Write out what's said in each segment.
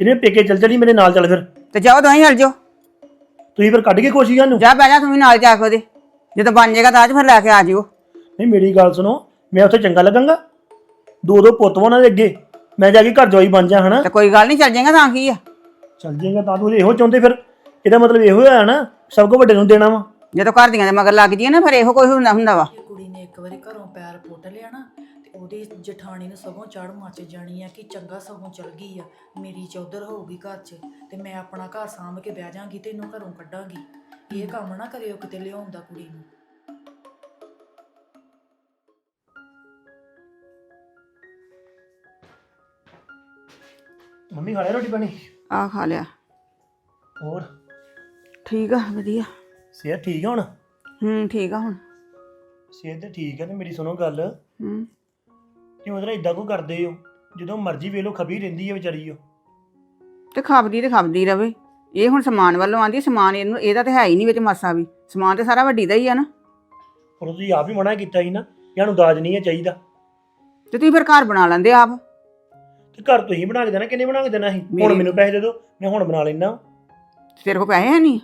ਕਿਨੇ ਪੇਕੇ ਚੱਲ ਚਲੀ ਮੇਰੇ ਨਾਲ ਚੱਲ ਫਿਰ? ਤੇ ਜਾਓ ਦੋਹੀਂ ਹਲ ਜਾਓ। ਤੁਸੀਂ ਫਿਰ ਕੱਢ ਕੇ ਖੁਸ਼ੀ ਸਾਨੂੰ? ਜਾ ਬਹਿ ਜਾ ਤੂੰ ਵੀ ਨਾਲ ਜਾ ਕੇ ਉਹਦੇ। ਜਦੋਂ ਬਣ ਜਾਏਗਾ ਤਾਂ ਅੱਜ ਫਿਰ ਲੈ ਕੇ ਆ ਜਿਓ ਨਹੀਂ ਮੇਰੀ ਗੱਲ ਸੁਣੋ ਮੈਂ ਉੱਥੇ ਚੰਗਾ ਲੱਗਾਂਗਾ। ਦੋ ਦੋ ਪੁੱਤ ਵਾ ਉਹਨਾਂ ਦੇ ਅੱਗੇ। ਮੈਂ ਜਾ ਕੇ ਘਰ ਜਵਾਈ ਬਣ ਜਾ ਹਨਾ? ਤੇ ਕੋਈ ਗੱਲ ਨਹੀਂ ਚੱਲ ਜਾਏਗਾ ਤਾਂ ਕੀ ਆ? ਚੱਲ ਜਾਏਗਾ ਤਾਂ ਤੂੰ ਇਹੋ ਚਾਹੁੰਦੇ ਫਿਰ। ਇਹਦਾ ਮਤਲਬ ਇਹੋ ਹੋਇਆ ਨਾ ਸਭ ਕੋ ਵੱਡੇ ਨੂੰ ਦੇਣਾ ਵਾ। ਜਦੋਂ ਘਰ ਦੀਆਂ ਦੇ ਮਗਰ ਲੱਗ ਜੀਏ ਨਾ ਫਿਰ ਇਹੋ ਕੋਈ ਹੁੰਦਾ ਹੁੰਦਾ ਵਾ। ਕੁੜੀ ਨੇ ਇੱਕ ਵਾਰੀ ਘਰੋਂ ਪੈਰ ਪੁੱਟ ਲਿਆ ਨਾ ਉਹਦੀ ਜਠਾਣੀ ਨੂੰ ਸਗੋਂ ਚੜ ਮੱਚ ਜਾਣੀ ਆ ਕਿ ਚੰਗਾ ਸਗੋਂ ਚਲ ਗਈ ਆ ਮੇਰੀ ਚੌਧਰ ਹੋਊਗੀ ਘਰ 'ਚ ਤੇ ਮੈਂ ਆਪਣਾ ਘਰ ਸਾਂਭ ਕੇ ਬਹਿ ਜਾਾਂਗੀ ਤੇ ਇਹਨੂੰ ਘਰੋਂ ਕੱਢਾਂਗੀ। ਇਹ ਕੰਮ ਨਾ ਕਰਿਓ ਕਿਤੇ ਲਿਆਉਂਦਾ ਕੁੜੀ ਨੂੰ। ਮੰਮੀ ਖਾ ਲਿਆ ਰੋਟੀ ਪਾਣੀ? ਆ ਖਾ ਲਿਆ। ਹੋਰ? ਠੀਕ ਆ ਵਧੀਆ। ਸਿਹਤ ਠੀਕ ਆ ਹੁਣ? ਹੂੰ ਠੀਕ ਆ ਹੁਣ। ਸਿਹਤ ਤੇ ਠੀਕ ਹੈ ਤੇ ਮੇਰੀ ਸੁਣੋ ਗੱਲ। ਹੂੰ। ਕਿ ਨਾਲ ਇਦਾਂ ਕੋ ਕਰਦੇ ਹੋ? ਜਦੋਂ ਮਰਜ਼ੀ ਵੇਖ ਲੋ ਖਬੀ ਰਹਿੰਦੀ ਹੈ ਵਿਚਾਰੀ ਉਹ। ਤੇ ਖਾਬਦੀ ਤੇ ਖਾਬਦੀ ਰਵੇ। ਇਹ ਹੁਣ ਸਮਾਨ ਵੱਲੋਂ ਆਂਦੀ ਸਮਾਨ ਇਹਨੂੰ ਇਹਦਾ ਤੇ ਹੈ ਹੀ ਨਹੀਂ ਵਿੱਚ ਮਾਸਾ ਵੀ। ਸਮਾਨ ਤੇ ਸਾਰਾ ਵੱਡੀ ਦਾ ਹੀ ਆ ਨਾ। ਪਰ ਤੁਸੀਂ ਆਪ ਹੀ ਮਨਾ ਕੀਤਾ ਸੀ ਨਾ ਕਿ ਸਾਨੂੰ ਦਾਜ ਨਹੀਂ ਹੈ ਚਾਹੀਦਾ। ਤੇ ਤੁਸੀਂ ਫਿਰ ਘਰ ਬਣਾ ਲੈਂਦੇ ਆਪ। ਤੇ ਘਰ ਤੁਸੀਂ ਬਣਾ ਕੇ ਦੇਣਾ ਕਿੰਨੇ ਬਣਾ ਕੇ ਦੇਣਾ ਸੀ? ਹੁਣ ਮੇਰੀ- ਮੈਨੂੰ ਪੈਸੇ ਦੇ ਦਿਓ ਮੈਂ ਹੁਣ ਬਣਾ ਲੈਣਾ ਤੇਰੇ ਕੋਲ ਪੈਸੇ ਹੈ ਨਹੀਂ।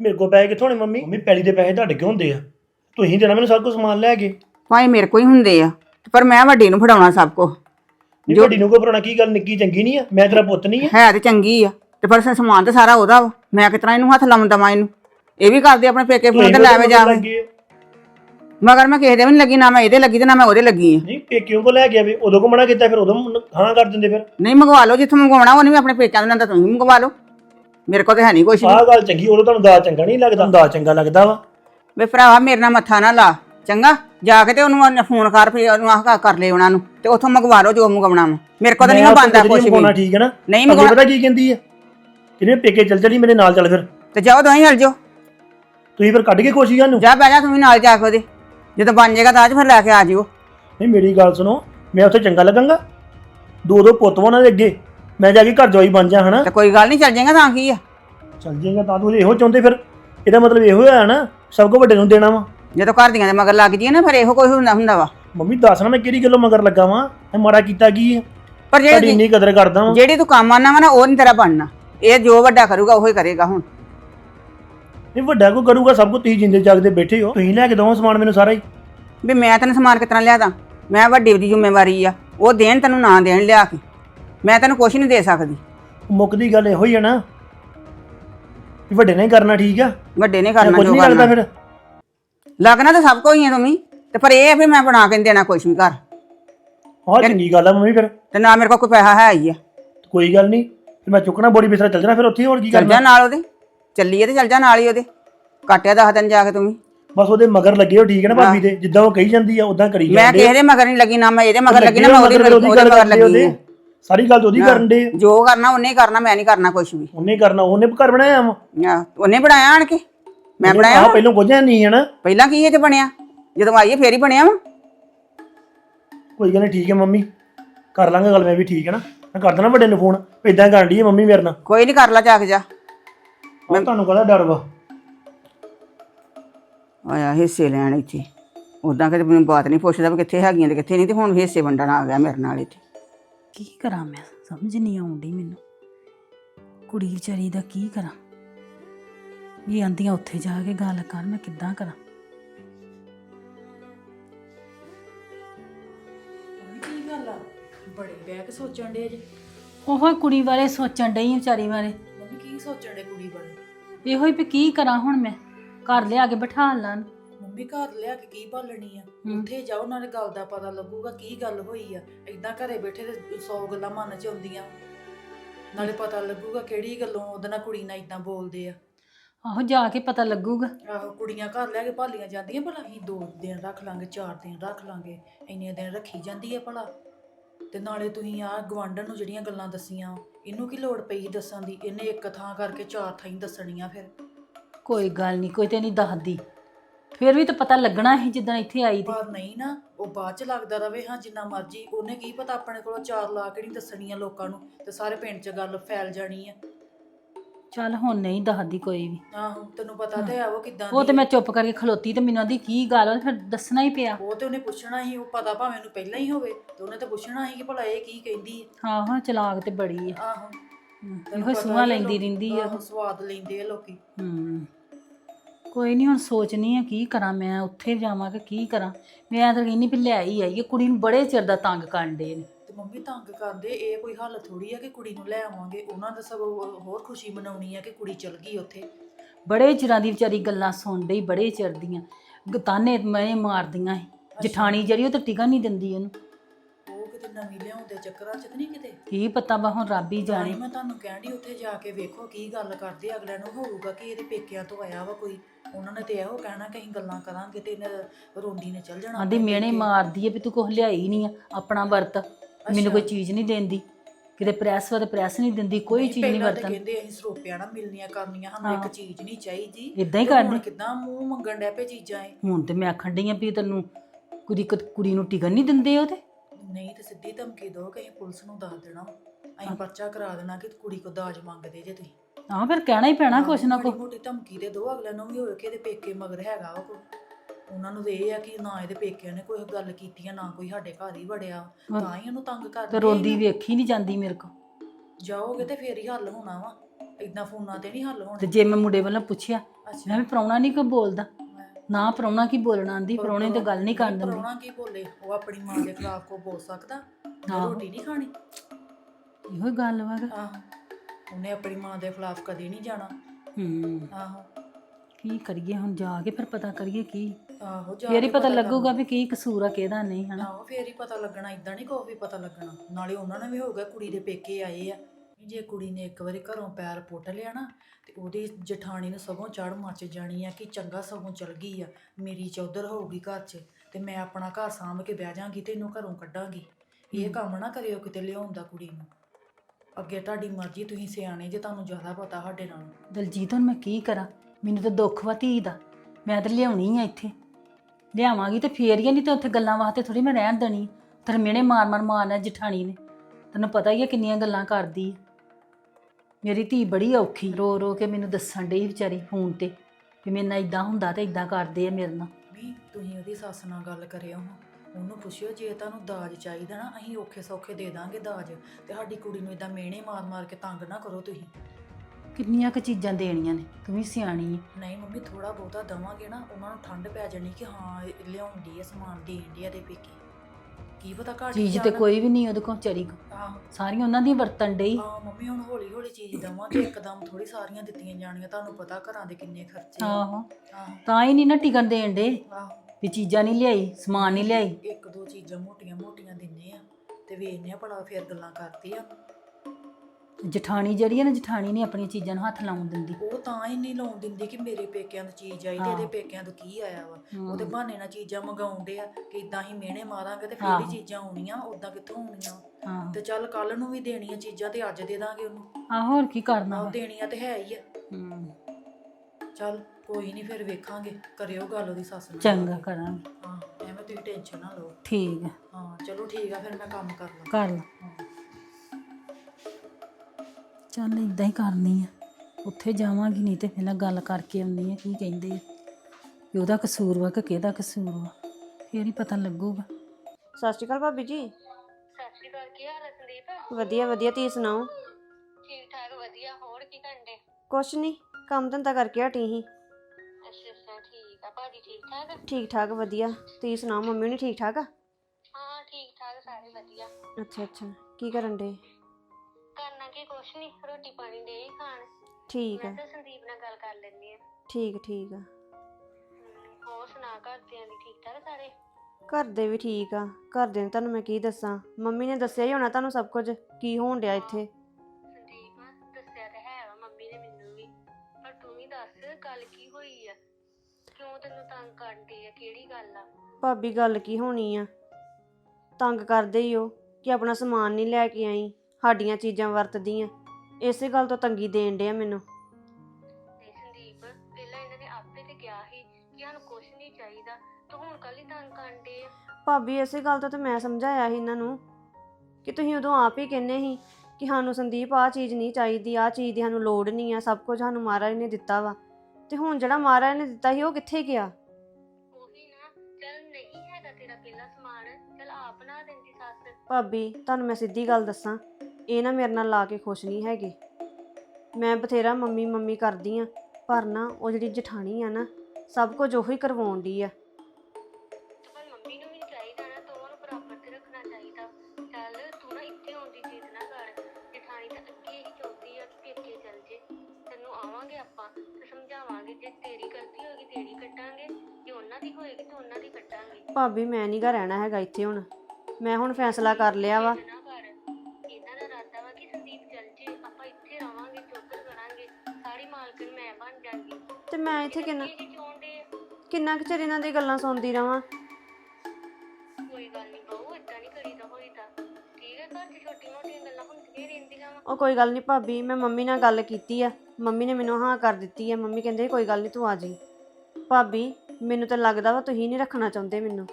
ਮੇਰੇ ਕੋਲ ਪੈਸੇ ਕਿੱਥੋਂ ਨੇ ਮੰਮੀ? ਮੰਮੀ ਪੈਲੀ ਦੇ ਪੈਸੇ ਤੁਹਾਡੇ ਕਿਉਂ ਹੁੰਦੇ ਆ? ਤੁਸੀਂ ਦੇਣਾ ਮੈਨੂੰ ਸਭ ਕੁਝ ਸਮਾਨ ਲੈ ਕੇ। ਭਾਵੇਂ ਮੇਰੇ ਕੋਲ ਹੀ ਹੁੰਦੇ ਆ। ਪਰ ਮੈਂ ਵੱਡੀ ਨੂੰ ਫੜਾਉਣਾ ਸਭ ਕੁਝ ਨਹੀਂ ਜੋ- ਵੱਡੀ ਨੂੰ ਕੋ ਪੁਰਾਣਾ ਕੀ ਗੱਲ ਨਿੱਕੀ ਚੰਗੀ ਨਹੀਂ ਆ? ਮੈਂ ਤੇਰਾ ਪੁੱਤ ਨਹੀਂ ਆ। ਹੈ ਤੇ ਚੰਗੀ ਆ। ਤੇ ਪਰ ਸਮਾਨ ਤੇ ਸਾਰਾ ਉਹਦਾ ਵਾ। ਮੈਂ ਕਿਤਨਾ ਇਹਨੂੰ ਹੱਥ ਲਾਉਂ ਦਵਾਂ ਇਹਨੂੰ? ਇਹ ਵੀ ਕਰਦੇ ਆਪਣੇ ਪੇਕੇ ਫੋਨ ਤੇ ਲੈ ਵੇ ਜਾਵੇ। ਮਗਰ ਮੈਂ ਕਿਸੇ ਦੇ ਵੀ ਨਹੀਂ ਲੱਗੀ ਨਾ ਮੈਂ ਇਹਦੇ ਲੱਗੀ ਤੇ ਨਾ ਮੈਂ ਉਹਦੇ ਲੱਗੀ ਆ। ਨਹੀਂ ਪੇਕਿਓਂ ਕੋ ਲੈ ਕੇ ਆਵੇ ਉਦੋਂ ਕੋ ਮਨਾ ਕੀਤਾ ਫਿਰ ਉਦੋਂ ਹਾਂ ਕਰ ਦਿੰਦੇ ਫਿਰ। ਨਹੀਂ ਮੰਗਵਾ ਲਓ ਜਿੱਥੋਂ ਮੰਗਵਾਉਣਾ ਉਹਨੇ ਵੀ ਆਪਣੇ ਪੇਕਿਆਂ ਦੇ ਨਾਲ ਤਾਂ ਤੁਸੀਂ ਮੰਗਵਾ ਲਓ। ਮੇਰੇ ਕੋਲ ਤੇ ਹੈ ਨਹੀਂ ਕੁਛ ਵੀ। ਆਹ ਗੱਲ ਚੰਗੀ ਉਦੋਂ ਤੁਹਾਨੂੰ ਦਾਜ ਚੰਗਾ ਨਹੀਂ ਲੱਗਦਾ। ਦਾਜ ਚੰਗਾ ਲੱਗਦਾ ਵਾ। ਵੇ ਭਰਾਵਾ ਮੇਰੇ ਨਾਲ ਮੱਥਾ ਨਾ ਲਾ। ਚੰਗਾ? ਜਾ ਕੇ ਤੇ ਉਹਨੂੰ ਫੋਨ ਕਰ ਫਿਰ ਉਹਨੂੰ ਆਹ ਕਰ ਲੈ ਉਹਨਾਂ ਨੂੰ ਤੇ ਉੱਥੋਂ ਮੰਗਵਾ ਲਓ ਜੋ ਮੰਗਵਾਉਣਾ ਵਾ। ਮੇਰੇ ਕੋਲ ਤਾਂ ਨਹੀਂ ਬੰਦਾ ਮੰਗਵਾਉਣਾ ਵੀ। ਠੀਕ ਹੈ ਨਾ? ਨਹੀਂ ਮੰਗਵਾ ਪਤਾ ਕੀ ਕਹਿੰਦੀ ਆ ਕਿਨੇ ਪੇਕੇ ਚੱਲ ਚਲੀ ਮੇਰੇ ਨਾਲ ਚੱਲ ਫਿਰ। ਤੇ ਜਾਓ ਦੋਹੀਂ ਹਲ ਜਾਓ। ਤੁਸੀਂ ਫਿਰ ਕੱਢ ਕੇ ਖੁਸ਼ੀ ਸਾਨੂੰ। ਜਾ ਬਹਿ ਜਾ ਤੂੰ ਵੀ ਨਾਲ ਜਾ ਕੇ ਉਹਦੇ। ਜਦੋਂ ਬਣ ਜਾਏਗਾ ਤਾਂ ਅੱਜ ਫਿਰ ਲੈ ਕੇ ਆ ਜਿਓ। ਨਹੀਂ ਮੇਰੀ ਗੱਲ ਸੁਣੋ ਮੈਂ ਉੱਥੇ ਚੰਗਾ ਲੱਗਾਂਗਾ। ਦੋ ਦੋ ਪੁੱਤ ਵਾ ਉਹਨਾਂ ਦੇ ਅੱਗੇ। ਮੈਂ ਜਾ ਕੇ ਘਰ ਜਵਾਈ ਬਣ ਜਾ ਹਨਾ? ਤੇ ਕੋਈ ਗੱਲ ਨਹੀਂ ਚੱਲ ਜਾਏਗਾ ਤਾਂ ਕੀ ਆ? ਚੱਲ ਜਾਏਗਾ ਤਾਂ ਤੂੰ ਇਹੋ ਚਾਹੁੰਦੇ ਫਿਰ। ਇਹਦਾ ਮਤਲਬ ਇਹੋ ਹੋਇਆ ਨਾ ਸਭ ਕੋ ਵੱਡੇ ਨੂੰ ਦੇਣਾ ਵਾ। ਜਦੋਂ ਘਰ ਦੀਆਂ ਦੇ ਮਗਰ ਲੱਗ ਜੀਏ ਨਾ ਫਿਰ ਇਹੋ ਕੋਈ ਹੁੰਦਾ ਹੁੰਦਾ ਵਾ। ਮੰਮੀ ਦੱਸ ਨਾ ਮੈਂ ਕਿਹੜੀ ਗੱਲੋਂ ਮਗਰ ਲੱਗਾ ਵਾਂ? ਮੈਂ ਮਾੜਾ ਕੀਤਾ ਕੀ ਹੈ ਪਰ ਤੁਹਾਡੀ ਜਿਹੜੀ ਇੰਨੀ ਕਦਰ ਕਰਦਾ ਵਾਂ। ਜਿਹੜੀ ਤੂੰ ਕੰਮ ਆਨਾ ਵਾ ਨਾ ਉਹ ਨਹੀਂ ਤੇਰਾ ਬਣਨਾ। ਇਹ ਜੋ ਵੱਡਾ ਕਰੂਗਾ ਉਹੀ ਕਰੇਗਾ ਹੁਣ। ਨਹੀਂ ਵੱਡਾ ਕੋ ਕਰੂਗਾ ਸਭ ਕੁਝ ਤੁਸੀਂ ਜਿੰਦੇ ਜਾਗਦੇ ਬੈਠੇ ਹੋ। ਤੁਸੀਂ ਲੈ ਕੇ ਦਵੋ ਸਮਾਨ ਮੈਨੂੰ ਸਾਰਾ ਹੀ। ਵੀ ਮੈਂ ਤੈਨੂੰ ਸਮਾਨ ਕਿਤਨਾ ਲਿਆਦਾ? ਮੈਂ ਵੱਡੀ ਦੀ ਜ਼ਿੰਮੇਵਾਰੀ ਆ। ਉਹ ਦੇਣ ਤੈਨੂੰ ਨਾ ਦੇਣ ਲਿਆ ਕੇ। ਮੈਂ ਤੈਨੂੰ ਕੁਛ ਨਹੀਂ ਦੇ ਸਕਦੀ। ਮੁੱਕਦੀ ਗੱਲ ਇਹੋ ਹੀ ਹੈ ਨਾ। ਵੀ ਵੱਡੇ ਨੇ ਹੀ ਕਰਨਾ ਠੀਕ ਆ। ਵੱਡੇ ਨੇ ਕਰਨਾ ਕੁਝ ਜੋ ਨਹੀਂ ਲੱਗਦਾ ਕਰਨਾ ਫਿਰ। ਲੱਗਣਾ ਤਾਂ ਸਭ ਕੋਈ ਹੀ ਤੁਮੀ ਤੇ ਪਰ ਇਹ ਆ ਵੀ ਮੈਂ ਬਣਾ ਕੇ ਨੀ ਦੇਣਾ ਕੁਛ ਵੀ ਘਰ। ਆਹ ਚੰਗੀ ਗੱਲ ਆ ਮੰਮੀ ਫਿਰ। ਤੇ ਨਾ ਮੇਰੇ ਕੋਲ ਕੋਈ ਪੈਸਾ ਹੈ ਹੀ ਆ। ਕੋਈ ਗੱਲ ਨਹੀਂ ਫਿਰ ਮੈਂ ਚੁੱਕਣਾ ਬੋੜੀ ਬਿਸਰਾ ਚੱਲ ਜਾਣਾ ਫਿਰ ਉੱਥੇ ਹੀ ਹੋਰ ਕੀ ਚੱਲ ਜਾ ਕਰਨਾ ਨਾਲ ਉਹਦੇ। ਚੱਲੀਏ ਤੇ ਚੱਲ ਜਾ ਨਾਲ ਹੀ ਉਹਦੇ। ਕਾਟਿਆ ਦਸ ਦਿਨ ਜਾ ਕੇ ਤੁਮੀ ਬਸ ਉਹਦੇ ਮਗਰ ਲੱਗੇ ਹੋ ਠੀਕ ਹੈ ਨਾ ਭਾਬੀ ਦੇ ਜਿੱਦਾਂ ਉਹ ਕਹੀ ਜਾਂਦੀ ਆ ਉਦਾਂ ਕਰੀ ਮੈਂ ਜਾਂਦੇ ਕਿਸੇ ਦੇ ਮਗਰ ਨਹੀਂ ਲੱਗੀ ਨਾ ਮੈਂ ਇਹਦੇ ਮਗਰ ਲੱਗੀ ਨਾ ਮੈਂ ਹੋ, ਉਹਦੇ ਮਗਰ ਉਹਦੀ ਲੱਗੀ। ਆ। ਸਾਰੀ ਗੱਲ ਤਾਂ ਉਹਦੀ ਕਰਨ ਦੇ। ਜੋ ਕਰਨਾ ਉਹਨੇ ਹੀ ਕਰਨਾ ਮੈਂ ਨਹੀਂ ਕਰਨਾ ਕੁਛ ਵੀ। ਉਹਨੇ ਕਰਨਾ ਉਹਨੇ ਘਰ ਬਣਾਇਆ ਵਾ। ਆਹ, ਉਹਨੇ ਬਣਾਇਆ ਆਣ ਕੇ? ਮੈਂ ਬਣਾਇਆ ਆਹ। ਪਹਿਲਾਂ ਕੁਝ ਨਹੀਂ ਹੈ ਨਾ ਪਹਿਲਾਂ ਕੀ ਇਹ ਚ ਬਣਿਆ? ਜਦੋਂ ਆਈਏ ਫੇਰ ਹੀ ਬਣਿਆ ਵਾ। ਕੋਈ ਗੱਲ ਨਹੀਂ ਠੀਕ ਹੈ ਮੰਮੀ। ਕਰ ਲਾਂਗੇ ਗੱਲ ਮੈਂ ਵੀ ਠੀਕ ਹੈ ਨਾ। ਮੈਂ ਕਰ ਦੇਣਾ ਵੱਡੇ ਨੂੰ ਫੋਨ। ਇਦਾਂ ਕਰਨ ਦੀ ਮੰਮੀ ਮੇਰੇ ਨਾਲ। ਕੋਈ ਨਹੀਂ ਕਰ ਲਾ ਜਾ ਕੇ ਜਾ। ਆਹ ਤੁਹਾਨੂੰ ਕਹਦਾ ਡਰ ਵਾ। ਆਇਆ ਹਿੱਸੇ ਲੈਣ ਇੱਥੇ। ਉਦਾਂ ਕਦੇ ਮੈਨੂੰ ਬਾਤ ਨਹੀਂ ਪੁੱਛਦਾ ਵੀ ਕਿੱਥੇ ਹੈਗੀਆਂ ਤੇ ਕਿੱਥੇ ਨਹੀਂ ਤੇ ਹੁਣ ਹਿੱਸੇ ਵੰਡਣ ਆ ਗਿਆ ਮੇਰੇ ਨਾਲ ਇੱਥੇ। ਕੀ ਕਰਾਂ ਮੈਂ? ਸਮਝ ਨਹੀਂ ਆਉਂਦੀ ਮੈਨੂੰ। ਕੁੜੀ ਵਿਚਾਰੀ ਦਾ ਕੀ ਕਰਾਂ? ਇਹ ਆਂਦੀਆਂ ਉੱਥੇ ਜਾ ਕੇ ਗੱਲ ਕਰ ਮੈਂ ਕਿੱਦਾਂ ਕਰਾਂ? ਕੀ ਗੱਲ ਆ? ਬੜੇ ਬਹਿ ਕੇ ਸੋਚਣ ਦੇ ਜੇ। ਉਹ ਕੁੜੀ ਬਾਰੇ ਸੋਚਣ ਡਈ ਵਿਚਾਰੀ ਬਾਰੇ। ਮੰਮੀ ਕੀ ਸੋਚਣ ਦੇ ਕੁੜੀ ਬਾਰੇ? ਇਹੋ ਹੀ ਵੀ ਕੀ ਕਰਾਂ ਹੁਣ ਮੈਂ? ਘਰ ਲਿਆ ਕੇ ਬਿਠਾ ਲਾਂ। ਮੰਮੀ ਘਰ ਲਿਆ ਕੇ ਕੀ ਭਾਲਣੀ ਆ? ਹੂੰ। ਉੱਥੇ ਜਾਓ ਨਾਲੇ ਗੱਲ ਦਾ ਪਤਾ ਲੱਗੂਗਾ ਕੀ ਗੱਲ ਹੋਈ ਆ। ਏਦਾਂ ਘਰੇ ਬੈਠੇ ਤੇ 100 ਗੱਲਾਂ ਮਨ 'ਚ ਆਉਂਦੀਆਂ। ਨਾਲੇ ਪਤਾ ਲੱਗੂਗਾ ਕਿਹੜੀ ਗੱਲੋਂ ਉਹਦੇ ਨਾਲ ਕੁੜੀ ਨਾਲ ਏਦਾਂ ਬੋਲਦੇ ਆ। ਆਹੋ ਜਾ ਕੇ ਪਤਾ ਲੱਗੂਗਾ। ਆਹੋ ਕੁੜੀਆਂ ਘਰ ਲੈ ਕੇ ਭਾਲੀਆਂ ਜਾਂਦੀਆਂ ਭਲਾ ਅਸੀਂ ਦੋ ਦਿਨ ਰੱਖ ਲਾਂਗੇ ਚਾਰ ਦਿਨ ਰੱਖ ਲਾਂਗੇ ਇੰਨੇ ਦਿਨ ਰੱਖੀ ਜਾਂਦੀ ਆ ਭਲਾ। ਤੇ ਨਾਲੇ ਤੁਸੀਂ ਆ ਗਵਾਂਢਣ ਨੂੰ ਜਿਹੜੀਆਂ ਗੱਲਾਂ ਦਸੀਆਂ ਇਹਨੂੰ ਕੀ ਲੋੜ ਪਈ ਦੱਸਣ ਦੀ? ਇਹਨੇ ਇੱਕ ਥਾਂ ਕਰਕੇ ਚਾਰ ਥਾਈਂ ਦੱਸਣੀਆਂ ਫਿਰ। ਕੋਈ ਗੱਲ ਨਹੀਂ ਕੋਈ ਤੇ ਨਹੀਂ ਦੱਸਦੀ। ਫਿਰ ਵੀ ਤਾਂ ਪਤਾ ਲੱਗਣਾ ਸੀ ਜਿੱਦਾਂ ਇੱਥੇ ਆਈ ਤੇ। ਪਰ ਨਹੀਂ ਨਾ ਉਹ ਬਾਅਦ ਚ ਲੱਗਦਾ ਰਵੇ ਹਾਂ ਜਿੰਨਾ ਮਰਜ਼ੀ। ਉਹਨੇ ਕੀ ਪਤਾ ਆਪਣੇ ਕੋਲੋਂ ਚਾਰ ਲਾ ਕੇ ਨਹੀਂ ਦੱਸਣੀਆਂ ਲੋਕਾਂ ਨੂੰ ਤੇ ਸਾਰੇ ਪਿੰਡ 'ਚ ਗੱਲ ਫੈਲ ਜਾਣੀ ਆ। ਚੱਲ ਹੁਣ ਨਹੀਂ ਦੱਸਦੀ ਕੋਈ ਵੀ। ਆਹੋ ਤੈਨੂੰ ਪਤਾ ਤੇ ਆ ਉਹ ਕਿਦਾਂ ਉਹ ਤੇ ਮੈਂ ਚੁੱਪ ਕਰਕੇ ਖਲੋਤੀ ਤੇ ਮੈਨੂੰ ਆਂਦੀ ਕੀ ਗੱਲ ਆ? ਫਿਰ ਦੱਸਣਾ ਹੀ ਪਿਆ। ਉਹ ਤੇ ਉਹਨੇ ਪੁੱਛਣਾ ਸੀ ਉਹ ਪਤਾ ਭਾਵੇਂ ਉਹਨੂੰ ਪਹਿਲਾਂ ਹੀ ਹੋਵੇ ਤੇ ਉਹਨੇ ਤਾਂ ਪੁੱਛਣਾ ਸੀ ਕਿ ਭਲਾ ਇਹ ਕੀ ਕਹਿੰਦੀ ਹੈ ਆਹੋ ਚਲਾਕ ਤੇ ਬੜੀ ਆ। ਆਹੋ। ਇਹੋ ਸੂਹਾ ਹੀ ਆ ਲੈਂਦੀ ਰਹਿੰਦੀ ਆ। ਆਹੋ, ਸਵਾਦ ਲੈਂਦੇ ਆ ਲੋਕੀ। ਹੂੰ। ਕੋਈ ਨਹੀਂ ਹੁਣ ਸੋਚਨੀ ਆ ਕੀ ਕਰਾਂ ਮੈਂ ਉੱਥੇ ਜਾਵਾਂ ਕਿ ਕੀ ਕਰਾਂ। ਮੈਂ ਤਾਂ ਕਹਿੰਦੀ ਵੀ ਲੈ ਹੀ ਆਈਏ ਕੁੜੀ ਨੂੰ ਬੜੇ ਚਿਰ ਦਾ ਤੰਗ ਕਰਨ ਦੇ ਨੇ। ਮੰਮੀ ਤੰਗ ਕਰਦੇ ਇਹ ਕੋਈ ਹੱਲ ਥੋੜੀ ਆ ਕਿ ਕੁੜੀ ਨੂੰ ਲੈ ਆਵਾਂਗੇ। ਉਹਨਾਂ ਦਾ ਸਗੋਂ ਹੋਰ ਖੁਸ਼ੀ ਮਨਾਉਣੀ ਆ ਕਿ ਕੁੜੀ ਚਲ ਗਈ ਉੱਥੇ। ਬੜੇ ਚਿਰਾਂ ਦੀ ਵਿਚਾਰੀ ਗੱਲਾਂ ਸੁਣ ਡਈ ਬੜੇ ਚਿਰ ਦੀਆਂ। ਗਤਾਨੇ ਮੈਂ ਮਾਰਦੀਆਂ ਸੀ। ਜਠਾਣੀ ਜਿਹੜੀ ਉਹ ਤਾਂ ਟਿਕਾ ਨਹੀਂ ਦਿੰਦੀ ਇਹਨੂੰ। ਉਹ ਕਿਤੇ ਨਵੀਂ ਲਿਆਉਂਦੇ ਚੱਕਰਾਂ ਚ ਤੇ ਨਹੀਂ ਕਿਤੇ? ਕੀ ਪਤਾ ਬਾ ਹੁਣ ਰੱਬ ਹੀ ਹੀ ਜਾਣੇ। ਮੈਂ ਤੁਹਾਨੂੰ ਕਹਿੰਦੀ ਉੱਥੇ ਜਾ ਕੇ ਵੇਖੋ ਕੀ ਗੱਲ ਕਰਦੇ ਅਗਲੇ ਨੂੰ ਹੋਊਗਾ ਕਿ ਇਹਦੇ ਪੇਕਿਆਂ ਤੋਂ ਆਇਆ ਵਾ ਕੋਈ। ਉਹਨਾਂ ਨੇ ਤੇ ਇਹੋ ਕਹਿਣਾ ਕਿ ਅਸੀਂ ਗੱਲਾਂ ਕਰਾਂਗੇ ਤੇ ਇਹਨੇ ਰੋਂਦੀ ਨੇ ਚੱਲ ਜਾਣਾ ਆਂਦੀ ਆਪਣੇ ਮਿਹਣੇ ਪੇਕੇ। ਮਾਰਦੀ ਏ ਵੀ ਤੂੰ ਕੁਛ ਲਿਆਈ ਨਹੀਂ ਆ ਆਪਣਾ ਵਰਤ। ਮੈਨੂੰ ਕੋਈ ਚੀਜ਼ ਨਹੀਂ ਦਿੰਦੀ ਕਿਤੇ ਪ੍ਰੈਸ ਵਾ ਤੇ ਪ੍ਰੈਸ ਨਹੀਂ ਦਿੰਦੀ ਕੋਈ ਚੀਜ਼ ਨਹੀਂ ਪਹਿਲਾਂ ਤਾਂ ਕਹਿੰਦੇ ਅਸੀਂ ਸਰੋਪਿਆਂ ਨਾਲ ਮਿਲਣੀਆਂ ਕਰਨੀਆਂ ਸਾਨੂੰ ਇੱਕ। ਚੀਜ਼ ਨਹੀਂ ਚਾਹੀਦੀ। ਇਦਾਂ ਹੀ ਤੇ ਹੁਣ ਕਰਦੇ ਕਿੱਦਾਂ ਮੂੰਹ ਮੰਗਣ ਡੈ ਪਏ ਚੀਜ਼ਾਂ ਇਹ? ਹੁਣ ਤੇ ਮੈਂ ਆਖਣ ਡਈ ਆ ਵੀ ਤੈਨੂੰ ਕੁੜੀ ਕੁੜੀ ਨੂੰ ਟਿਕਣ ਨਹੀਂ ਦਿੰਦੇ ਉਹ ਤੇ ਨਹੀਂ ਤੇ ਸਿੱਧੀ ਧਮਕੀ ਦੋ ਕਿ ਅਸੀਂ ਪੁਲਿਸ ਨੂੰ ਦੱਸ ਦੇਣਾ। ਅਸੀਂ ਪਰਚਾ ਕਰਾ ਦੇਣਾ ਕਿ ਕੁੜੀ ਕੋ ਦਾਜ ਮੰਗਦੇ ਜੇ ਤੁਸੀਂ। ਆਹ ਫਿਰ ਕਹਿਣਾ ਹੀ ਪੈਣਾ ਕੁਛ ਨਾ ਮਾੜੀ ਕੁਛ। ਮੋਟੀ ਧਮਕੀ ਦੇ ਦੋ ਅਗਲੇ ਨੂੰ ਵੀ ਹੋਵੇ ਕਿ ਇਹਦੇ ਪੇਕੇ ਮਗਰ ਹੈਗਾ ਵਾ ਕੋਈ ਉਹਨਾਂ ਨੂੰ ਤੇ ਇਹ ਆ ਕਿ ਨਾ ਇਹਦੇ ਪੇਕਿਆਂ ਨੇ ਕੋਈ ਗੱਲ ਕੀਤੀ ਆ ਨਾ ਕੋਈ ਸਾਡੇ ਘਰ ਹੀ ਵੜਿਆ। ਹਾਂ। ਤਾਂ ਹੀ। ਉਹਨੂੰ ਤੰਗ ਤੇ ਕਰਦੇ ਰੋਂਦੀ ਵੇਖੀ ਨਹੀਂ ਜਾਂਦੀ ਮੇਰੇ ਕੋ। ਜਾਓਗੇ ਤੇ ਫੇਰ ਹੀ ਹੱਲ ਹੋਣਾ ਵਾ। ਇਦਾਂ ਫੋਨਾਂ ਤੇ ਨਹੀਂ ਹੱਲ ਤੇ ਹੋਣਾ ਜੇ ਮੈਂ ਮੁੰਡੇ ਵੱਲੋਂ ਪੁੱਛਿਆ ਮੈਂ ਵੀ ਪ੍ਰਾਹੁਣਾ ਨਹੀਂ ਕੋ ਬੋਲਦਾ? ਨਾ ਪ੍ਰਾਹੁਣਾ ਕੀ ਬੋਲਣਾ ਆਂਦੀ ਪ੍ਰਾਹੁਣੇ ਤੇ ਗੱਲ ਨਹੀਂ ਕਰਨ ਦਿੰਦੀ। ਪ੍ਰਾਹੁਣਾ ਕੀ ਬੋਲੇ? ਉਹ ਆਪਣੀ ਮਾਂ ਦੇ ਖਿਲਾਫ ਕੋ ਬੋਲ ਸਕਦਾ? ਉਹਨੇ ਆਹੋ। ਰੋਟੀ ਨਹੀਂ ਖਾਣੀ? ਇਹੋ ਹੀ ਗੱਲ ਵਾ। ਕਿ। ਆਹੋ। ਉਹਨੇ ਆਪਣੀ ਮਾਂ ਦੇ ਖਿਲਾਫ ਕਦੇ ਨਹੀਂ ਜਾਣਾ। ਹੂੰ। ਆਹੋ। ਕੀ ਕਰੀਏ ਹੁਣ ਜਾ ਕੇ ਫਿਰ ਪਤਾ ਕਰੀਏ ਕੀ। ਆਹੋ ਜਾ ਫੇਰ ਹੀ ਪਤਾ। ਲੱਗੂਗਾ ਵੀ ਕੀ ਕਸੂਰ ਆ ਕਿਹਦਾ ਨਹੀਂ ਹਨਾ। ਆਹੋ ਫੇਰ ਹੀ ਪਤਾ ਲੱਗਣਾ ਇਦਾਂ ਨਹੀਂ ਕੋਈ ਵੀ ਪਤਾ ਲੱਗਣਾ। ਨਾਲੇ ਉਹਨਾਂ ਨੇ ਵੀ ਹੋਊਗਾ ਕੁੜੀ ਦੇ ਪੇਕੇ ਆਏ ਆ। ਜੇ ਕੁੜੀ ਨੇ ਇੱਕ ਵਾਰੀ ਘਰੋਂ ਪੈਰ ਪੁੱਟ ਲਿਆ ਨਾ ਤੇ ਉਹਦੀ ਜਠਾਣੀ ਨੂੰ ਸਗੋਂ ਚੜ ਮੱਚ ਜਾਣੀ ਆ ਕਿ ਚੰਗਾ ਸਗੋਂ ਚਲ ਗਈ ਆ। ਮੇਰੀ ਚੌਧਰ ਹੋਊਗੀ ਘਰ 'ਚ ਤੇ ਮੈਂ ਆਪਣਾ ਘਰ ਸਾਂਭ ਕੇ ਬਹਿ ਜਾਾਂਗੀ ਤੇ ਇਹਨੂੰ ਘਰੋਂ ਕੱਢਾਂਗੀ। ਇਹ ਕੰਮ ਨਾ ਕਰਿਓ ਕਿਤੇ ਲਿਆਉਣ ਦਾ ਕੁੜੀ ਨੂੰ। ਅੱਗੇ ਤੁਹਾਡੀ ਮਰਜ਼ੀ ਤੁਸੀਂ ਸਿਆਣੇ ਜੇ ਤੁਹਾਨੂੰ ਜ਼ਿਆਦਾ ਪਤਾ ਸਾਡੇ ਨਾਲੋਂ। ਦਲਜੀਤ ਹੁਣ ਮੈਂ ਕੀ ਕਰਾਂ? ਮੈਨੂੰ ਤਾਂ ਦੁੱਖ ਵਾ ਧੀ ਦਾ। ਮੈਂ ਤਾਂ ਲਿਆਉਣੀ ਆ ਇੱਥੇ। ਲਿਆਵਾਂਗੀ ਤੇ ਫੇਰ ਹੀ ਆ, ਨਹੀਂ ਤੇ ਉੱਥੇ ਗੱਲਾਂ ਵਾਸਤੇ ਥੋੜੀ ਮੈਂ ਰਹਿਣ ਦੇਣੀ ਤੇਰੇ ਮਿਹਣੇ ਮਾਰ ਮਾਰ ਮਾਰਨਾ ਜਠਾਣੀ ਨੇ। ਤੈਨੂੰ ਪਤਾ ਹੀ ਆ ਕਿੰਨੀਆਂ ਗੱਲਾਂ ਕਰਦੀ ਆ। ਮੇਰੀ ਧੀ ਬੜੀ ਔਖੀ। ਰੋ ਰੋ ਕੇ ਮੈਨੂੰ ਦੱਸਣ ਡਈ ਵਿਚਾਰੀ ਫੋਨ ਤੇ ਵੀ ਮੇਰੇ ਨਾਲ ਇਦਾਂ ਹੁੰਦਾ ਤੇ ਇਦਾਂ ਕਰਦੇ ਆ ਮੇਰੇ ਨਾਲ। ਵੀ ਤੁਸੀਂ ਉਹਦੀ ਸੱਸ ਨਾਲ ਗੱਲ ਕਰਿਓ ਹਾਂ। ਉਹਨੂੰ ਪੁੱਛਿਓ ਜੇ ਤੁਹਾਨੂੰ ਦਾਜ ਚਾਹੀਦਾ ਨਾ ਅਸੀਂ ਔਖੇ ਸੌਖੇ ਦੇ ਦਾਂਗੇ ਦਾਜ। ਤੇ ਸਾਡੀ ਕੁੜੀ ਨੂੰ ਇਦਾਂ ਮਿਹਣੇ ਮਾਰ ਮਾਰ ਕੇ ਤੰਗ ਨਾ ਕਰੋ ਤੁਸੀਂ। ਕਿੰਨੀਆਂ ਕੁ ਚੀਜ਼ਾਂ ਦੇਣੀਆਂ ਨੇ ਤੂੰ ਵੀ ਸਿਆਣੀ ਆ। ਨਹੀਂ ਮੰਮੀ ਥੋੜਾ ਬਹੁਤਾ ਦਵਾਂਗੇ ਨਾ ਉਹਨਾਂ ਨੂੰ ਠੰਡ ਪੈ ਜਾਣੀ ਕਿ ਹਾਂ ਇਹ ਲਿਆਉਂਦੀ ਹੈ ਸਮਾਨ ਦੇਣ ਦੀ ਆ ਦੇ ਪੇਕੇ। ਕੀ ਪਤਾ ਘਾਟੀ ਚੀਜ਼ ਤੇ ਕੋਈ ਵੀ ਨਹੀਂ ਉਹਦੇ ਕੋਲ ਚਰੀ ਆਹੋ। ਸਾਰੀਆਂ ਉਹਨਾਂ ਦੀ ਵਰਤਣ ਡਈ। ਆਹ ਮੰਮੀ ਹੁਣ ਹੌਲੀ ਹੌਲੀ ਚੀਜ਼ ਦਵਾਂਗੇ ਇੱਕਦਮ ਥੋੜੀ ਸਾਰੀਆਂ ਦਿੱਤੀਆਂ ਜਾਣੀਆਂ ਤੁਹਾਨੂੰ ਪਤਾ ਘਰਾਂ ਦੇ ਕਿੰਨੇ ਖਰਚੇ ਆ। ਆਹੋ। ਆਹੋ। ਤਾਂ ਹੀ ਨਹੀਂ ਨਾ ਟਿਕਣ ਦੇਣ ਡੇ ਆਹੋ। ਵੀ ਚੀਜ਼ਾਂ ਨਹੀਂ ਲਿਆਈ ਸਮਾਨ ਨਹੀਂ ਲਿਆਈ। ਇੱਕ ਦੋ ਚੀਜ਼ਾਂ ਮੋਟੀਆਂ ਮੋਟੀਆਂ ਦਿੰਨੇ ਆ ਤੇ ਵੇਖਨੇ ਆ ਭਲਾ ਫਿਰ ਗੱਲਾਂ ਕਰਦੀ ਆ। ਜਠਾਣੀ ਜਿਹੜੀ ਹੈ ਨਾ ਜਠਾਣੀ ਨੇ ਆਪਣੀਆਂ ਚੀਜ਼ਾਂ ਨੂੰ ਹੱਥ ਲਾਉਣ ਦਿੰਦੀ। ਉਹ ਤਾਂ ਹੀ ਨਹੀਂ ਲਾਉਣ ਦਿੰਦੀ ਕਿ ਮੇਰੇ ਪੇਕਿਆਂ ਦੀ ਚੀਜ਼ ਆਈ ਤੇ। ਇਹਦੇ ਪੇਕਿਆਂ ਤੋਂ ਕੀ ਆਇਆ ਵਾ। ਉਹਦੇ ਬਹਾਨੇ ਨਾਲ ਚੀਜ਼ਾਂ ਮੰਗਾਉਂਦੇ ਆ ਕਿ ਇਦਾਂ ਹੀ ਮਿਹਣੇ ਮਾਰਾਂਗੇ ਤੇ ਫਿਰ ਹਾਂ। ਚੀਜ਼ਾਂ ਆਉਣੀਆਂ ਉਦਾਂ ਕਿੱਥੋਂ ਆਉਣੀਆਂ? ਤੇ ਚੱਲ ਕੱਲ ਨੂੰ ਵੀ ਦੇਣੀਆਂ ਚੀਜ਼ਾਂ ਤੇ ਅੱਜ ਦੇ ਦਾਂਗੇ ਉਹਨੂੰ। ਆਹ ਹੋਰ ਕੀ ਕਰਨਾ ਵਾ? ਦੇਣੀਆਂ ਤੇ ਹੈ ਹੀ ਆ। ਚੱਲ ਕੋਈ ਨਹੀਂ ਫਿਰ ਵੇਖਾਂਗੇ ਕਰਿਓ ਗੱਲ ਉਹਦੀ ਸੱਸ ਨਾਲ। ਚੰਗਾ ਕਰਾਂਗੇ। ਹਾਂ ਐਵੇਂ ਤੁਸੀਂ ਟੈਨਸ਼ਨ ਨਾ ਲਓ। ਠੀਕ ਹੈ ਹਾਂ ਚਲੋ ਠੀਕ ਆ ਫਿਰ ਮੈਂ ਕੰਮ ਕਰ ਲਾਂ। ਕਰ ਲਾ। ਚੱਲ ਇਦਾਂ ਹੀ ਕਰਨੀ ਆ। ਉੱਥੇ ਜਾਵਾਂਗੀ ਨਹੀਂ ਤੇ ਪਹਿਲਾਂ ਗੱਲ ਕਰਕੇ ਆਉਣੀ ਆ ਕੀ ਕਹਿੰਦੇ ਆ। ਵੀ ਉਹਦਾ ਕਸੂਰ ਵਾ ਕਿ ਕਿਹਦਾ ਕਸੂਰ ਵਾ ਫੇਰ ਹੀ ਪਤਾ ਲੱਗੂਗਾ। ਸਤਿ ਸ਼੍ਰੀ ਅਕਾਲ ਭਾਬੀ ਜੀ। ਸਤਿ ਸ਼੍ਰੀ ਅਕਾਲ ਕੀ ਹਾਲ ਹੈ ਸੰਦੀਪ? ਵਧੀਆ ਵਧੀਆ ਤੁਸੀਂ ਸੁਣਾਓ? ਠੀਕ ਠਾਕ ਵਧੀਆ ਹੋਰ ਕੀ ਕਰਦੇ? ਕੁਛ ਨਹੀਂ ਕੰਮ ਧੰਦਾ ਕਰਕੇ ਹਟੀ ਸੀ। ਅੱਛਾ ਅੱਛਾ ਠੀਕ ਆ ਭਾਜੀ ਠੀਕ ਠਾਕ? ਠੀਕ ਠਾਕ ਵਧੀਆ। ਤੁਸੀਂ ਸੁਣਾਓ ਮੰਮੀ ਨੇ ਠੀਕ ਠਾਕ ਆ? ਹਾਂ ਠੀਕ ਠਾਕ ਸਾਰੇ ਵਧੀਆ। ਅੱਛਾ ਅੱਛਾ ਕੀ ਕਰਨ ਦੇ ਕੁਛ ਨਹੀਂ ਰੋਟੀ ਪਾਣੀ ਦੇ ਹੀ ਖਾਣ। ਠੀਕ ਮੈਂ ਤਾਂ ਸੰਦੀਪ ਨਾਲ ਗੱਲ ਕਰ ਲੈਂਦੀ ਆ। ਠੀਕ ਠੀਕ ਆ। ਹੋਰ ਸੁਣਾ ਘਰਦਿਆਂ ਦੀ ਠੀਕ ਠਾਕ ਸਾਰੇ? ਘਰ ਦੇ ਵੀ ਠੀਕ ਆ। ਘਰ ਦੇ ਨੂੰ ਤੁਹਾਨੂੰ ਮੈਂ ਕੀ ਦੱਸਾਂ? ਮੰਮੀ ਨੇ ਦੱਸਿਆ ਹੀ ਹੋਣਾ ਤੁਹਾਨੂੰ ਸਭ ਕੁਝ ਕੀ ਹੋਣ ਡਿਆ ਇੱਥੇ? ਸੰਦੀਪ ਦੱਸਿਆ ਤੇ ਹੈ ਵਾ ਮੰਮੀ ਨੇ ਮੈਨੂੰ ਵੀ। ਪਰ ਤੂੰ ਵੀ ਦੱਸ ਗੱਲ ਕੀ ਹੋਈ ਆ? ਕਿਉਂ ਤੈਨੂੰ ਤੰਗ ਕਰਦੇ ਆ? ਕਿਹੜੀ ਗੱਲ ਆ? ਭਾਬੀ ਗੱਲ ਕੀ ਹੋਣੀ ਆ? ਤੰਗ ਕਰਦੇ ਹੀ ਹੋ ਕਿ ਆਪਣਾ ਸਮਾਨ ਨਹੀਂ ਲੈ ਕੇ ਆਈ। ਸਾਡੀਆਂ ਚੀਜ਼ਾਂ ਵਰਤਦੀਆਂ ਇਸੇ ਗੱਲ ਤੋਂ ਤੰਗੀ ਦੇਣ ਡਿਆ ਮੈਨੂੰ। ਨਹੀਂ ਸੰਦੀਪ ਪਹਿਲਾਂ ਇਹਨਾਂ ਨੇ ਆਪੇ ਤੇ ਕਿਹਾ ਸੀ ਕਿ ਸਾਨੂੰ ਕੁਛ ਨਹੀਂ ਚਾਹੀਦਾ। ਤੂੰ ਹੁਣ ਕੱਲ ਹੀ ਤੰਗ ਕਰਦੇ ਆ। ਭਾਬੀ ਇਸੇ ਗੱਲ ਤੋਂ ਤੇ ਮੈਂ ਸਮਝਾਇਆ ਸੀ ਇਹਨਾਂ ਨੂੰ ਕਿ ਤੁਸੀਂ ਉਦੋਂ ਆਪ ਹੀ ਕਹਿੰਦੇ ਸੀ ਕਿ ਸਾਨੂੰ ਸੰਦੀਪ ਆਹ ਚੀਜ਼ ਨਹੀਂ ਚਾਹੀਦੀ ਆਹ ਚੀਜ਼ ਦੀ ਸਾਨੂੰ ਲੋੜ ਨਹੀਂ ਆ ਸਭ ਕੁਝ ਸਾਨੂੰ ਮਹਾਰਾਜ ਨੇ ਦਿੱਤਾ ਵਾ। ਤੇ ਹੁਣ ਜਿਹੜਾ ਮਹਾਰਾਜ ਨੇ ਦਿੱਤਾ ਸੀ ਉਹ ਕਿੱਥੇ ਗਿਆ? ਚਲ ਆਪ ਨਾ ਦਿੰਦੀ ਸੱਸ। ਭਾਬੀ ਤੁਹਾਨੂੰ ਮੈਂ ਸਿੱਧੀ ਗੱਲ ਦੱਸਾਂ। ਇਹ ਨਾ ਮੇਰੇ ਨਾਲ ਲਾ ਕੇ ਖੁਸ਼ ਨਹੀਂ ਹੈਗੇ। ਮੈਂ ਬਥੇਰਾ ਮੰਮੀ ਮੰਮੀ ਕਰਦੀ ਆ ਪਰ ਨਾ ਉਹ ਜਿਹੜੀ ਜਠਾਣੀ ਆ ਨਾ ਸਭ ਕੁਝ ਉਹੀ ਕਰਵਾਉਣ ਦੀ ਆ। ਤੇ ਪਰ ਮੰਮੀ ਨੂੰ ਵੀ ਚਾਹੀਦਾ ਨਾ ਦੋਵਾਂ ਨੂੰ ਬਰਾਬਰ ਤੇ ਰੱਖਣਾ ਚਾਹੀਦਾ। ਚੱਲ ਤੂੰ ਨਾ ਇੱਥੇ ਆਉਣ ਦੀ ਜਿੱਦ ਨਾ ਕਰ। ਜਠਾਣੀ ਤਾਂ ਅੱਗੇ ਹੀ ਚਾਹੁੰਦੀ ਆ ਕਿ ਪੇਕੇ ਚੱਲ ਜੇ। ਤੈਨੂੰ ਆਵਾਂਗੇ ਆਪਾਂ ਤੇ ਸਮਝਾਵਾਂਗੇ ਜੇ ਤੇਰੀ ਗਲਤੀ ਹੋਏਗੀ ਤਾਂ ਉਹਨਾਂ ਦੀ ਕੱਟਾਂਗੇ ਭਾਬੀ ਮੈਂ ਨਹੀਂ ਗਾ ਰਹਿਣਾ ਹੈਗਾ ਇੱਥੇ ਹੁਣ। ਮੈਂ ਹੁਣ ਫੈਸਲਾ ਕਰ ਲਿਆ ਵਾ। ਜਿੱਦ ਨਾ ਕਰ ਇਹਨਾਂ ਦਾ ਇਰਾਦਾ ਵਾ ਕਿ ਸੰਦੀਪ ਚੱਲ ਜੇ ਆਪਾਂ ਇੱਥੇ ਰਵਾਂਗੇ ਚੌਧਰ ਕਰਾਂਗੇ ਸਾਰੀ ਮਾਲਕਣ ਮੈਂ ਬਣ ਜਾਗੀ। ਤੇ ਮੈਂ ਇੱਥੇ ਕਿੰਨਾ ਇਹ ਕਿੰਨਾ ਕੁ ਚਿਰ ਇਹਨਾਂ ਦੀ ਗੱਲਾਂ ਸੁਣਦੀ ਰਵਾਂ? ਕੋਈ ਗੱਲ ਨਹੀਂ ਬਹੂ ਏਦਾਂ ਨਹੀਂ ਕਰੀਦਾ ਹੋਈਦਾ ਠੀਕ ਹੈ ਘਰ 'ਚ ਛੋਟੀ ਮੋਟੀਆਂ ਗੱਲਾਂ ਹੁੰਦੀਆਂ ਹੀ ਰਹਿੰਦੀਆਂ ਵਾ। ਉਹ ਕੋਈ ਗੱਲ ਨਹੀਂ ਭਾਬੀ ਮੈਂ ਮੰਮੀ ਨਾਲ ਗੱਲ ਕੀਤੀ ਆ। ਮੰਮੀ ਨੇ ਮੈਨੂੰ ਹਾਂ ਕਰ ਦਿੱਤੀ ਆ। ਮੰਮੀ ਕਹਿੰਦੇ ਕੋਈ ਗੱਲ ਨਹੀਂ ਤੂੰ ਆ ਜੀ ਭਾਬੀ ਮੈਨੂੰ ਤਾਂ ਲੱਗਦਾ ਵਾ ਤੁਸੀਂ ਨਹੀਂ ਰੱਖਣਾ ਚਾਹੁੰਦੇ ਮੈਨੂੰ।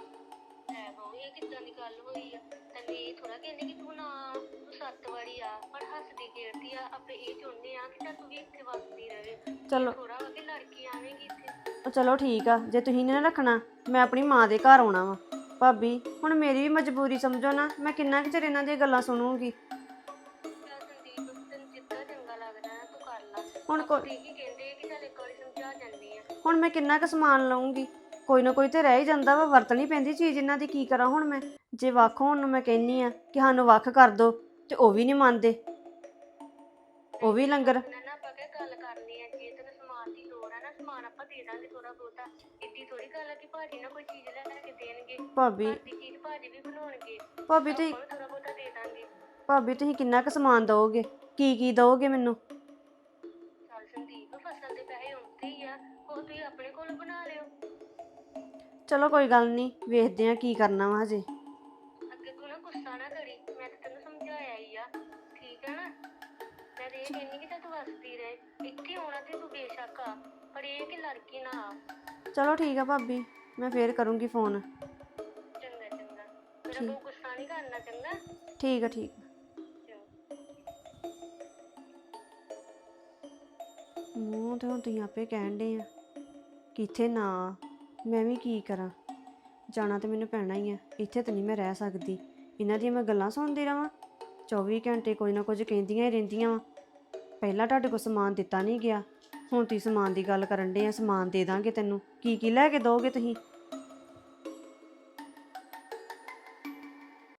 ਹੈ ਬਹੂ ਇਹ ਕਿੱਦਾਂ ਦੀ ਗੱਲ ਹੋਈ ਆ। ਤੈਨੂੰ ਇਹ ਥੋੜਾ ਕਹਿੰਦੇ ਕਿ ਤੂੰ ਨਾ ਤੂੰ ਸੱਤ ਵਾਰੀ ਆ ਪਰ ਹੱਸਦੀ ਖੇਡਦੀ ਆ ਆਪੇ ਇਹ ਚਾਹੁੰਦੇ ਆ ਕਿ ਚੱਲ ਤੂੰ ਵੀ ਇੱਥੇ ਵਸਦੀ ਰਹੇ ਚਲੋ। ਥੋੜਾ ਵਾ ਕਿ ਲੜਕੀ ਆਵੇਂਗੀ ਇੱਥੇ। ਉਹ ਚਲੋ ਠੀਕ ਆ ਜੇ ਤੁਸੀਂ ਨਹੀਂ ਨਾ ਰੱਖਣਾ ਮੈਂ ਆਪਣੀ ਮਾਂ ਦੇ ਘਰ ਆਉਣਾ ਵਾ। ਭਾਬੀ ਹੁਣ ਮੇਰੀ ਵੀ ਮਜਬੂਰੀ ਸਮਝੋ ਨਾ ਮੈਂ ਕਿੰਨਾ ਕੁ ਚਿਰ ਇਹਨਾਂ ਦੀਆਂ ਗੱਲਾਂ ਸੁਣੂਗੀ। ਚੱਲ ਸੰਦੀਪ ਤੈਨੂੰ ਜਿੱਦਾਂ ਚੰਗਾ ਲੱਗਦਾ ਨਾ ਤੂੰ ਕਰ ਲਾ। ਹੁਣ ਤੇ ਹੁਣ ਮੈਂ ਕਿੰਨਾ ਕੁ ਸਮਾਨ ਲਵਾਂਗੀ ਕੋਈ ਨਾ ਕੋਈ ਤੇ ਰਹਿ ਹੀ ਜਾਂਦਾ ਵਾ ਵਰਤਣੀ ਪੈਂਦੀ ਚੀਜ਼ ਇਹਨਾਂ ਦੀ ਕੀ ਕਰਾਂ ਹੁਣ ਮੈਂ? ਜੇ ਵੱਖ ਹੋਣ ਨੂੰ ਮੈਂ ਕਹਿੰਨੀ ਆ ਕਿ ਸਾਨੂੰ ਵੱਖ ਕਰ ਦੋ ਤੇ ਉਹ ਵੀ ਨਹੀਂ ਮੰਨਦੇ। ਉਹ ਵੀ ਲੰਗਰ। ਨਾ ਨਾ ਆਪਾਂ ਕਹਿ ਗੱਲ ਕਰਨੀ ਆ? ਜੇ ਤੈਨੂੰ ਸਮਾਨ ਦੀ ਲੋੜ ਆ ਨਾ ਸਮਾਨ ਆਪਾਂ ਦੇ ਦਾਂਗੇ ਥੋੜਾ ਬਹੁਤਾ। ਇੱਡੀ ਥੋੜੀ ਗੱਲ ਆ ਕਿ ਭਾਜੀ ਨਾ ਕੋਈ ਚੀਜ਼ ਲੈ ਕੇ ਦੇਣਗੇ। ਭਾਬੀ। ਘਰ ਦੀ ਚੀਜ਼ ਭਾਜੀ ਵੀ ਬਣਾਉਣਗੇ। ਭਾਬੀ ਤੁਸੀਂ ਆਪਾਂ ਥੋੜਾ ਬਹੁਤਾ ਦੇ ਦਾਂਗੇ। ਭਾਬੀ ਤੁਸੀਂ ਕਿੰਨਾ ਕੁ ਸਮਾਨ ਦਓਗੇ? ਕੀ ਕੀ ਦਓਗੇ ਮੈਨੂੰ? ਉਹ ਤੁਸੀਂ ਆਪਣੇ ਕੋਲ ਬਣਾ ਲਿਓ। ਚਲੋ ਕੋਈ ਗੱਲ ਨਹੀਂ ਵੇਖਦੇ ਆ ਕੀ ਕਰਨਾ ਵਾ ਹਜੇ। ਅੱਗੇ ਤੂੰ ਨਾ ਗੁੱਸਾ ਨਾ ਕਰੀ ਮੈਂ ਤਾਂ ਤੈਨੂੰ ਸਮਝਾਇਆ ਹੀ ਆ ਠੀਕ ਹੈ ਨਾ? ਮੈਂ ਤਾਂ ਇਹ ਕਿ ਤੂੰ ਵਸਦੀ ਰਹੇ ਇੱਥੇ ਆਉਣਾ ਤੇ ਤੂੰ ਬੇਸ਼ੱਕ ਆ ਪਰ ਇਹ ਕਿ ਲੜਕੀ ਨਾ ਆ। ਚਲੋ ਠੀਕ ਆ ਭਾਬੀ ਮੈਂ ਫੇਰ ਕਰੂੰਗੀ ਫੋਨ। ਚੰਗਾ ਚੰਗਾ। ਮੇਰਾ ਗੁੱਸਾ ਨਹੀਂ ਕਰਨਾ ਚੰਗਾ? ਠੀਕ ਆ ਠੀਕ। ਆ। ਮੂੰਹ ਤੇ ਹੁਣ ਤੁਸੀਂ ਆਪੇ ਕਹਿਣ ਦੇ ਆ। ਕਿੱਥੇ ਨਾ ਮੈਂ ਵੀ ਕੀ ਕਰਾਂ? ਜਾਣਾ ਤੇ ਮੈਨੂੰ ਪੈਣਾ ਹੀ ਆ, ਇੱਥੇ ਤਾਂ ਨਹੀਂ ਮੈਂ ਰਹਿ ਸਕਦੀ। ਇਹਨਾਂ ਦੀਆਂ ਮੈਂ ਗੱਲਾਂ ਸੁਣਦੀ ਰਵਾਂ। 24 ਘੰਟੇ ਕੁਝ ਨਾ ਕੁਝ ਕਹਿੰਦੀਆਂ ਹੀ ਰਹਿੰਦੀਆਂ ਵਾਂ। ਪਹਿਲਾਂ ਤੁਹਾਡੇ ਕੋਲ ਸਮਾਨ ਦਿੱਤਾ ਨਹੀਂ ਗਿਆ। ਹੁਣ ਤੁਸੀਂ ਸਮਾਨ ਦੀ ਗੱਲ ਕਰਨ ਦੇ ਆ, ਸਮਾਨ ਦੇ ਦਾਂਗੇ ਤੈਨੂੰ। ਕੀ ਕੀ ਲੈ ਕੇ ਦੋਗੇ ਤੁਸੀਂ?